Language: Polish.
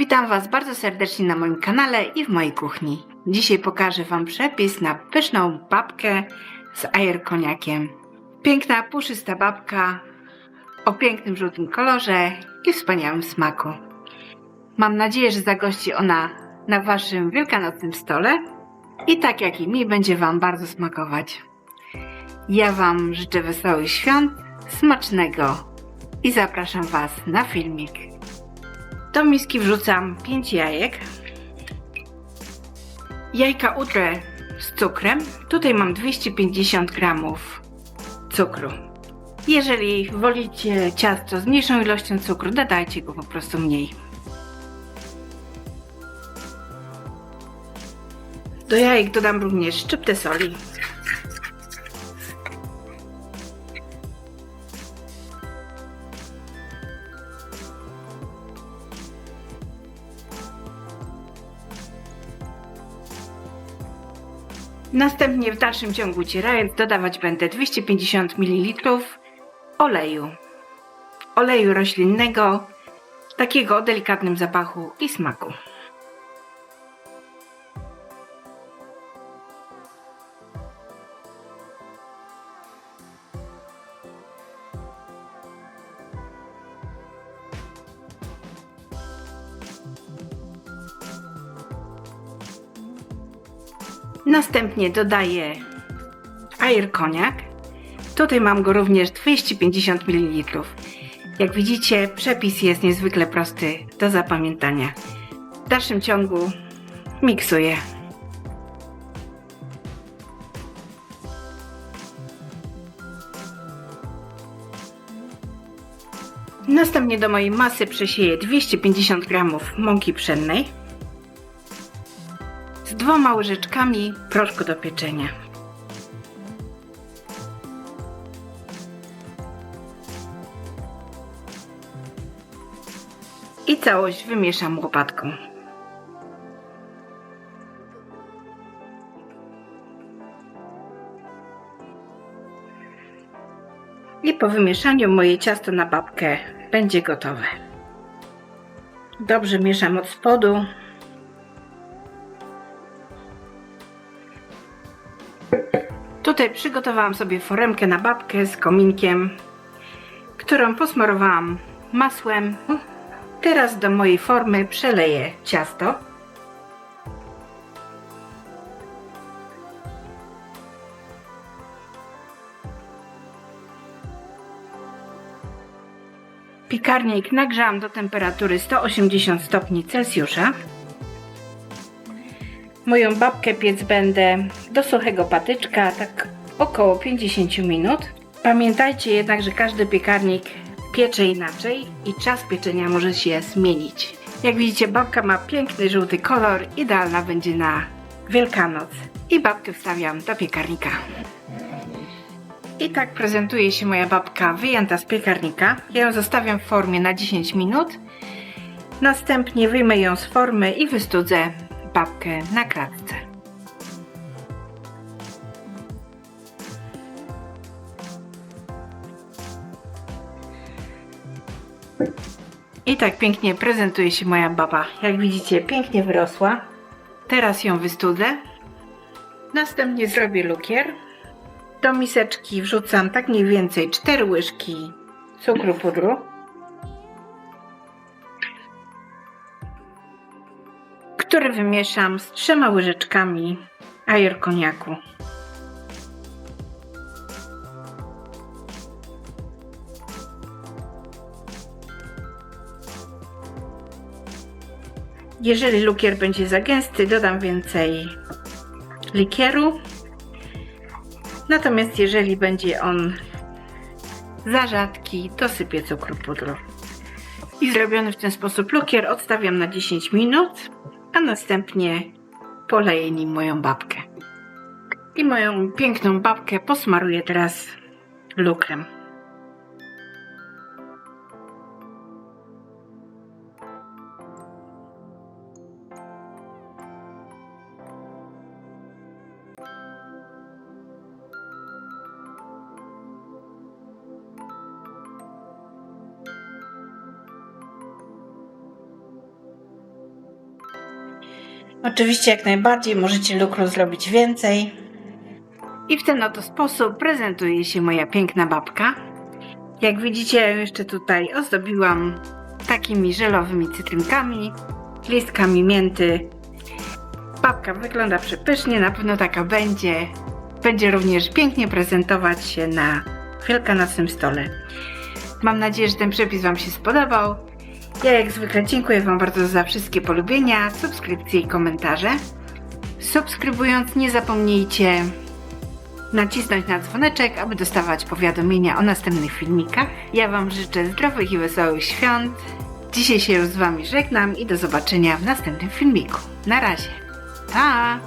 Witam Was bardzo serdecznie na moim kanale i w mojej kuchni. Dzisiaj pokażę Wam przepis na pyszną babkę z ajer koniakiem. Piękna, puszysta babka o pięknym żółtym kolorze i wspaniałym smaku. Mam nadzieję, że zagości ona na Waszym wielkanocnym stole i tak jak i mi będzie Wam bardzo smakować. Ja Wam życzę wesołych świąt, smacznego i zapraszam Was na filmik. Do miski wrzucam 5 jajek. Jajka utrę z cukrem. Tutaj mam 250 gramów cukru. Jeżeli wolicie ciasto z mniejszą ilością cukru, dodajcie go po prostu mniej. Do jajek dodam również szczyptę soli. Następnie w dalszym ciągu cierając dodawać będę 250 ml oleju. Oleju roślinnego, takiego o delikatnym zapachu i smaku. Następnie dodaję air koniak. Tutaj mam go również 250 ml. Jak widzicie, przepis jest niezwykle prosty do zapamiętania. W dalszym ciągu miksuję. Następnie do mojej masy przesieję 250 g mąki pszennej dwoma łyżeczkami proszku do pieczenia. I całość wymieszam łopatką. I po wymieszaniu moje ciasto na babkę będzie gotowe. Dobrze mieszam od spodu Tutaj przygotowałam sobie foremkę na babkę z kominkiem, którą posmarowałam masłem. Teraz do mojej formy przeleję ciasto. Piekarnik nagrzałam do temperatury 180 stopni Celsjusza. Moją babkę piec będę do suchego patyczka, tak około 50 minut. Pamiętajcie jednak, że każdy piekarnik piecze inaczej i czas pieczenia może się zmienić. Jak widzicie, babka ma piękny żółty kolor, idealna będzie na Wielkanoc. I babkę wstawiam do piekarnika. I tak prezentuje się moja babka wyjęta z piekarnika. Ja ją zostawiam w formie na 10 minut. Następnie wyjmę ją z formy i wystudzę babkę na klatce. I tak pięknie prezentuje się moja baba. Jak widzicie, pięknie wyrosła. Teraz ją wystudzę. Następnie zrobię lukier. Do miseczki wrzucam tak mniej więcej 4 łyżki cukru pudru. Który wymieszam z trzema łyżeczkami ajer koniaku. Jeżeli lukier będzie za gęsty, dodam więcej likieru. Natomiast jeżeli będzie on za rzadki, to sypię cukru pudru. I zrobiony w ten sposób lukier odstawiam na 10 minut a następnie poleję nim moją babkę. I moją piękną babkę posmaruję teraz lukrem. Oczywiście jak najbardziej możecie lukru zrobić więcej. I w ten oto sposób prezentuje się moja piękna babka. Jak widzicie, jeszcze tutaj ozdobiłam takimi żelowymi cytrynkami, listkami mięty. Babka wygląda przepysznie, na pewno taka będzie. Będzie również pięknie prezentować się na wielkanocnym stole. Mam nadzieję, że ten przepis Wam się spodobał. Ja jak zwykle dziękuję Wam bardzo za wszystkie polubienia, subskrypcje i komentarze. Subskrybując nie zapomnijcie nacisnąć na dzwoneczek, aby dostawać powiadomienia o następnych filmikach. Ja Wam życzę zdrowych i wesołych świąt. Dzisiaj się już z Wami żegnam i do zobaczenia w następnym filmiku. Na razie. Pa!